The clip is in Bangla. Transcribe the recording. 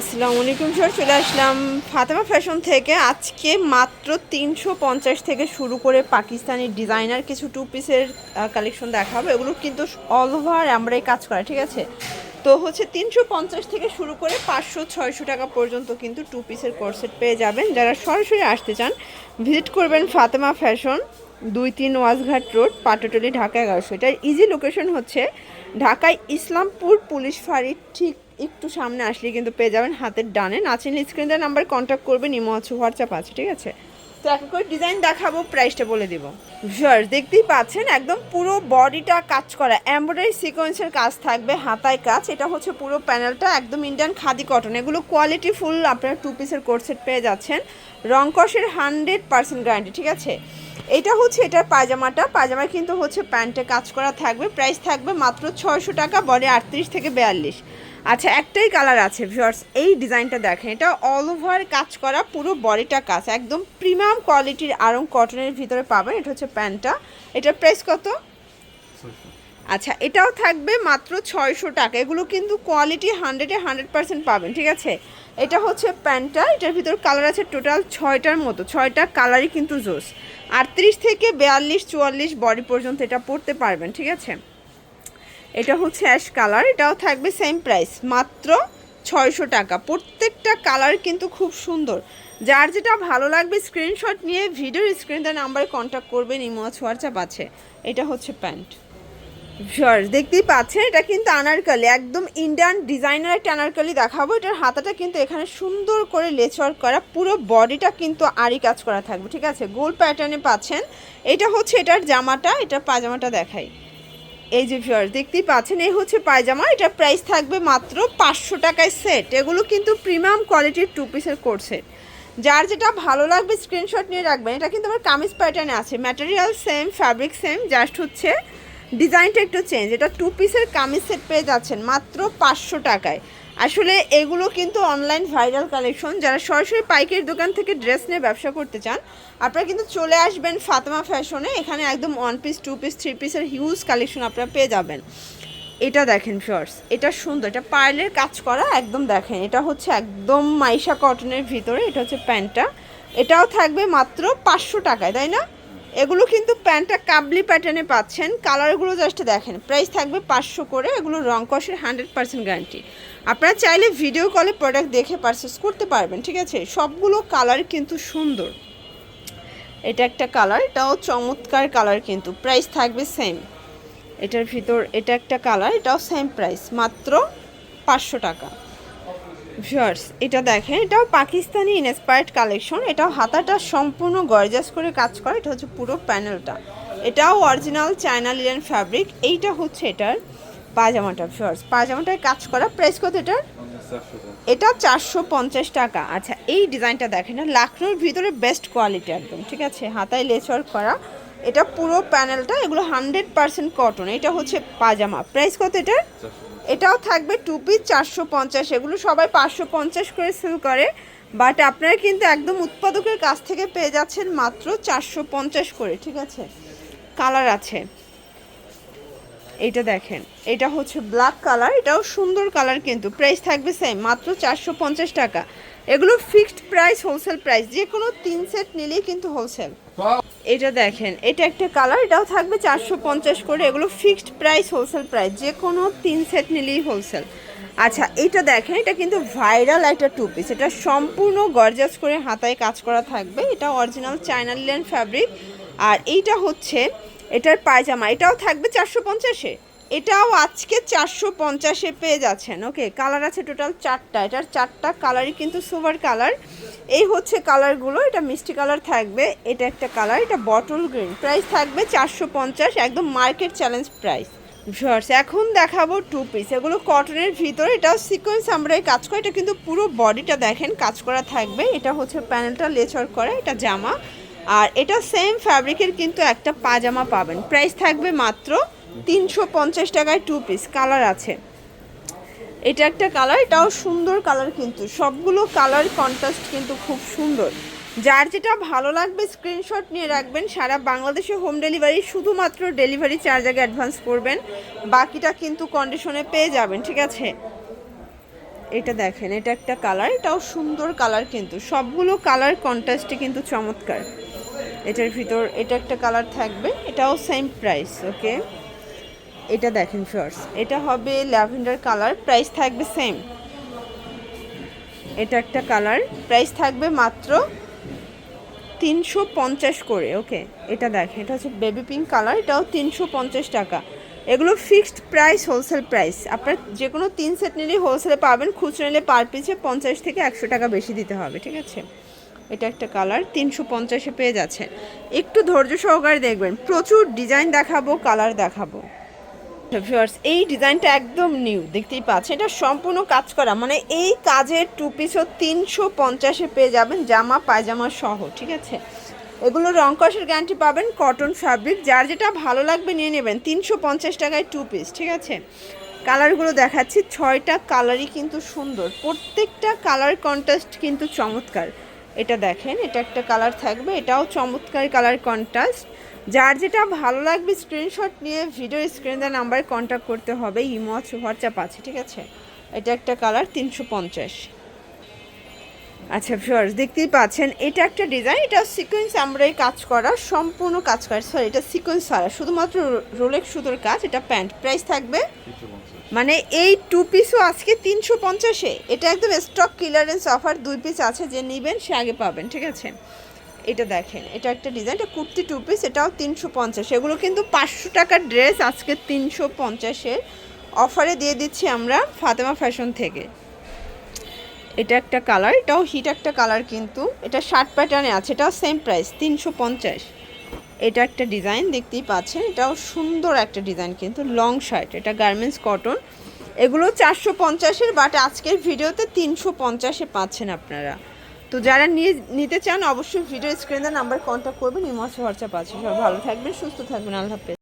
আসসালামু আলাইকুম স্যার চলে আসলাম ফাতেমা ফ্যাশন থেকে। আজকে মাত্র তিনশো পঞ্চাশ থেকে শুরু করে পাকিস্তানি ডিজাইনার কিছু টু পিসের কালেকশন দেখাবো। এগুলো কিন্তু অল ওভার আমরাই কাজ করা, ঠিক আছে? তো হচ্ছে তিনশো পঞ্চাশ থেকে শুরু করে পাঁচশো ছয়শো টাকা পর্যন্ত কিন্তু টু পিসের কোর্সেট পেয়ে যাবেন। যারা সরাসরি আসতে চান ভিজিট করবেন ফাতেমা ফ্যাশন, দুই তিন ওয়াজঘাট রোড, পাটাটলি, ঢাকা এগারোশো। এটার ইজি লোকেশন হচ্ছে ঢাকায় ইসলামপুর পুলিশ ফাঁড়ির ঠিক একটু সামনে আসলে কিন্তু পেয়ে যাবেন হাতের ডানে। নাচিন স্ক্রিনের নাম্বার কন্ট্যাক্ট করবেন, ইমো আছে হোয়াটসঅ্যাপ আছে, ঠিক আছে? তো এক করে ডিজাইন দেখাবো প্রাইসটা বলে দেবো। ভিউয়ার্স দেখতেই পাচ্ছেন, একদম পুরো বডিটা কাজ করা এমব্রয়ডারি সিকোয়েন্সের কাজ থাকবে, হাতায় কাজ। এটা হচ্ছে পুরো প্যানেলটা একদম ইন্ডিয়ান খাদি কটন এগুলো কোয়ালিটি ফুল আপনারা টু পিসের কোর্সেট পেয়ে যাচ্ছেন। রংকসের হান্ড্রেড পার্সেন্ট গ্যারান্টি ঠিক আছে? এটা হচ্ছে এটার পায়জামাটা। পায়জামায় কিন্তু হচ্ছে প্যান্টে কাজ করা থাকবে প্রাইস থাকবে মাত্র ছয়শো টাকা বডি আটত্রিশ থেকে বিয়াল্লিশ। আচ্ছা একটাই কালার আছে ভিউয়ার্স এই ডিজাইনটা দেখেন। এটা অল ওভার কাজ করা পুরো বডিটা কাজ একদম প্রিমিয়াম কোয়ালিটির আরং কটনের ভিতরে পাবেন। এটা হচ্ছে প্যান্টটা। এটার প্রাইস কত? আচ্ছা এটাও থাকবে মাত্র ছয়শো টাকা। এগুলো কিন্তু কোয়ালিটি হান্ড্রেডে হান্ড্রেড পার্সেন্ট পাবেন ঠিক আছে? এটা হচ্ছে প্যান্টটা এটার ভিতর কালার আছে টোটাল ছয়টার মতো। ছয়টা কালারই কিন্তু জোস। আটত্রিশ থেকে বিয়াল্লিশ চুয়াল্লিশ বডি পর্যন্ত এটা পরতে পারবেন ঠিক আছে? এটা হচ্ছে অ্যাশ কালার, এটাও থাকবে সেম প্রাইস মাত্র ছয়শো টাকা। প্রত্যেকটা কালার কিন্তু খুব সুন্দর। যার যেটা ভালো লাগবে স্ক্রিনশট নিয়ে ভিডিওর স্ক্রিনের নাম্বারে কন্ট্যাক্ট করবেন ইমো হোয়াটসঅ্যাপ আছে। এটা হচ্ছে প্যান্ট। ভিউয়ার্স, দেখতেই পাচ্ছেন, এটা কিন্তু আনারকালি, একদম ইন্ডিয়ান ডিজাইনার একটা আনারকালি দেখাবো। এটার হাতাটা কিন্তু এখানে সুন্দর করে লেচওয়ার করা, পুরো বডিটা কিন্তু আরই কাজ করা থাকবে, ঠিক আছে? গোল প্যাটার্নে পাচ্ছেন। এটা হচ্ছে এটার জামাটা, এটা পাজামাটা দেখাই। এই যে ভিউয়ার্স দেখতেই পাচ্ছেন, এই হচ্ছে পায়জামা, এটা প্রাইস থাকবে মাত্র পাঁচশো টাকায় সেট এগুলো কিন্তু প্রিমিয়াম কোয়ালিটির টু পিসের করছে। যার যেটা ভালো লাগবে স্ক্রিনশট নিয়ে রাখবেন, এটা কিন্তু আমার কামিজ প্যাটার্নে আছে। Material same fabric same just হচ্ছে ডিজাইনটা একটু চেঞ্জ এটা টু পিসের কামিজ সেট পেয়ে যাচ্ছেন মাত্র পাঁচশো টাকায়। আসলে এগুলো কিন্তু অনলাইন ভাইরাল কালেকশন যারা সরাসরি পাইকারি দোকান থেকে ড্রেস নিয়ে ব্যবসা করতে চান, আপনারা কিন্তু চলে আসবেন ফাতেমা ফ্যাশনে এখানে একদম one piece two piece three পিসের হিউজ কালেকশন আপনারা পেয়ে যাবেন। এটা দেখেন শর্টস এটা সুন্দর, এটা পার্লের কাজ করা, একদম দেখেন। এটা হচ্ছে একদম মাইশা কটনের ভিতরে, এটা হচ্ছে প্যান্টটা। এটাও থাকবে মাত্র পাঁচশো টাকায়, তাই না? এগুলো কিন্তু প্যান্টটা কাবলি প্যাটার্নে পাচ্ছেন। কালারগুলো জাস্ট দেখেন। প্রাইস থাকবে পাঁচশো করে। এগুলো রং কষের হান্ড্রেড পার্সেন্ট গ্যারান্টি আপনারা চাইলে ভিডিও কলে প্রোডাক্ট দেখে পারচেস করতে পারবেন, ঠিক আছে? সবগুলো কালার কিন্তু সুন্দর। এটা একটা কালার এটাও চমৎকার কালার কিন্তু। প্রাইস থাকবে সেম এটার ভিতর এটা একটা কালার এটাও সেম প্রাইস মাত্র পাঁচশো টাকা। ভিউয়ার্স এটা দেখেন, এটাও পাকিস্তানি ইনস্পায়ার্ড কালেকশন এটাও হাতাটা সম্পূর্ণ গর্জাস করে কাজ করা, এটা হচ্ছে পুরো প্যানেলটা এটাও অরিজিনাল চায়না লিলেন ফ্যাব্রিক এইটা হচ্ছে এটার পাজামাটা ভিউয়ার্স পাজামাটায় কাজ করা প্রাইস কত এটার? এটা চারশো পঞ্চাশ টাকা। আচ্ছা এই ডিজাইনটা দেখেন লাকড়োর ভিতরে বেস্ট কোয়ালিটি একদম, ঠিক আছে? হাতায় লেচর করা, এটা পুরো প্যানেলটা এগুলো হান্ড্রেড পার্সেন্ট কটন এটা হচ্ছে পাজামা প্রাইস কত এটার? এটাও থাকবে টু পিস চারশো পঞ্চাশ। এগুলো সবাই পাঁচশো পঞ্চাশ করে সেল করে বাট আপনারা কিন্তু একদম উৎপাদকের কাছ থেকে পেয়ে যাচ্ছেন মাত্র চারশো পঞ্চাশ করে, ঠিক আছে? কালার আছে। এটা দেখেন, এটা হচ্ছে ব্ল্যাক কালার এটাও সুন্দর কালার কিন্তু প্রাইস থাকবে সেম মাত্র চারশো পঞ্চাশ টাকা। এগুলো ফিক্সড প্রাইস হোলসেল প্রাইস যে কোনো তিন সেট নিলেই কিন্তু হোলসেল এটা দেখেন এটা একটা কালার এটাও থাকবে চারশো পঞ্চাশ করে এগুলো ফিক্সড প্রাইস হোলসেল প্রাইস যে কোনো তিন সেট নিলেই হোলসেল আচ্ছা এটা দেখেন এটা কিন্তু ভাইরাল একটা টু পিস এটা সম্পূর্ণ গর্জাস করে হাতায় কাজ করা থাকবে এটা অরিজিনাল চায়না লিলেন ফ্যাব্রিক আর এইটা হচ্ছে এটার পায়জামা এটাও থাকবে চারশো পঞ্চাশে। এটাও আজকে চারশো পঞ্চাশে পেয়ে যাচ্ছেন। ওকে, কালার আছে টোটাল চারটা। এটার চারটা কালারই কিন্তু সুপার কালার। এই হচ্ছে কালারগুলো, এটা মিষ্টি কালার থাকবে, এটা একটা কালার, এটা বটল গ্রিন। প্রাইস থাকবে চারশো পঞ্চাশ, একদম মার্কেট চ্যালেঞ্জ প্রাইস। ভিউয়ার্স, এখন দেখাবো টু পিস। এগুলো কটনের ভিতরে, এটাও সিকোয়েন্স আমরা কাজ করি। এটা কিন্তু পুরো বডিটা দেখেন, কাজ করা থাকবে। এটা হচ্ছে প্যানেলটা লেচর করা, এটা জামা। আর এটা সেম ফ্যাব্রিকের কিন্তু একটা পাজামা পাবেন। প্রাইস থাকবে মাত্র তিনশো পঞ্চাশ টাকায় টু পিস কালার আছে। এটা একটা কালার এটাও সুন্দর কালার কিন্তু। সবগুলো কালার কন্ট্রাস্ট কিন্তু খুব সুন্দর। যার যেটা ভালো লাগবে স্ক্রিনশট নিয়ে রাখবেন। সারা বাংলাদেশে হোম ডেলিভারি শুধুমাত্র ডেলিভারি চার্জ আগে অ্যাডভান্স করবেন। বাকিটা কিন্তু কন্ডিশনে পেয়ে যাবেন, ঠিক আছে? এটা দেখেন, এটা একটা কালার এটাও সুন্দর কালার কিন্তু। সবগুলো কালার কন্ট্রাস্টে কিন্তু চমৎকার। এটার ভিতর, এটা একটা কালার থাকবে, এটাও সেম প্রাইস ওকে এটা দেখেন ফার্স এটা হবে ল্যাভেন্ডার কালার প্রাইস থাকবে সেম এটা একটা কালার। প্রাইস থাকবে মাত্র তিনশো পঞ্চাশ করে ওকে এটা দেখেন। এটা হচ্ছে বেবি পিঙ্ক কালার এটাও তিনশো পঞ্চাশ টাকা। এগুলো ফিক্সড প্রাইস হোলসেল প্রাইস আপনার যে কোনো তিন সেট নিলেই হোলসেলে পাবেন খুচরো নিলে পার পিছে পঞ্চাশ থেকে একশো টাকা বেশি দিতে হবে ঠিক আছে? এটা একটা কালার তিনশো পঞ্চাশে পেয়ে যাচ্ছে একটু ধৈর্য সহকারে দেখবেন প্রচুর ডিজাইন দেখাবো কালার দেখাবো। ভিউয়ার্স এই ডিজাইনটা একদম নিউ, দেখতেই পাচ্ছেন। এটা সম্পূর্ণ কাজ করা মানে এই কাজের টু পিসও তিনশো পঞ্চাশে পেয়ে যাবেন জামা, পায়জামা সহ, ঠিক আছে? এগুলো রং কষের গ্যারান্টি পাবেন কটন ফ্যাব্রিক যার যেটা ভালো লাগবে নিয়ে নেবেন, তিনশো পঞ্চাশ টাকায় টু পিস ঠিক আছে? কালারগুলো দেখাচ্ছি, ছয়টা কালারই কিন্তু সুন্দর, প্রত্যেকটা কালার কন্ট্রাস্ট কিন্তু চমৎকার। এটা দেখেন, এটা একটা কালার থাকবে, এটাও চমৎকার কালার কন্ট্রাস্ট যার যেটা ভালো লাগবে স্ক্রিনশট নিয়ে ভিডিও স্ক্রিন দেওয়া নাম্বারে কন্ট্যাক্ট করতে হবে ইমো আছে হোয়াটসঅ্যাপ আছে ঠিক আছে? এটা একটা কালার তিনশো পঞ্চাশ। আচ্ছা ভিউয়ার্স দেখতেই পাচ্ছেন এটা একটা ডিজাইন এটা সিকোয়েন্স আমরা কাজ করা সম্পূর্ণ কাজ করা। সরি এটা সিকোয়েন্স ছাড়া শুধুমাত্র রোলেক্স সুতোর কাজ এটা প্যান্ট প্রাইস থাকবে মানে এই টু পিসও আজকে তিনশো পঞ্চাশে। এটা একদম স্টক ক্লিয়ারেন্স অফার দুই পিস আছে যে নেবেন সে আগে পাবেন ঠিক আছে? এটা দেখেন, এটা একটা ডিজাইন এটা কুর্তি টু পিস এটাও তিনশো পঞ্চাশ। এগুলো কিন্তু পাঁচশো টাকার ড্রেস আজকে তিনশো পঞ্চাশের অফারে দিয়ে দিচ্ছি আমরা ফাতেমা ফ্যাশন থেকে। এটা একটা কালার এটাও হিট একটা কালার কিন্তু। এটা শার্ট প্যাটার্নে আছে, এটাও সেম প্রাইস তিনশো পঞ্চাশ। এটা একটা ডিজাইন দেখতেই পাচ্ছেন, এটাও সুন্দর একটা ডিজাইন কিন্তু লং শার্ট এটা গার্মেন্টস কটন এগুলো চারশো পঞ্চাশের বাট আজকের ভিডিওতে তিনশো পঞ্চাশে পাচ্ছেন আপনারা। তো যারা নিয়ে নিতে চান, অবশ্যই ভিডিও স্ক্রিনে নাম্বার কন্ট্যাক্ট করবেন ইমস হোয়াটসঅ্যাপ আছে। সব ভালো থাকবেন, সুস্থ থাকবেন। আল্লাহ হাফেজ।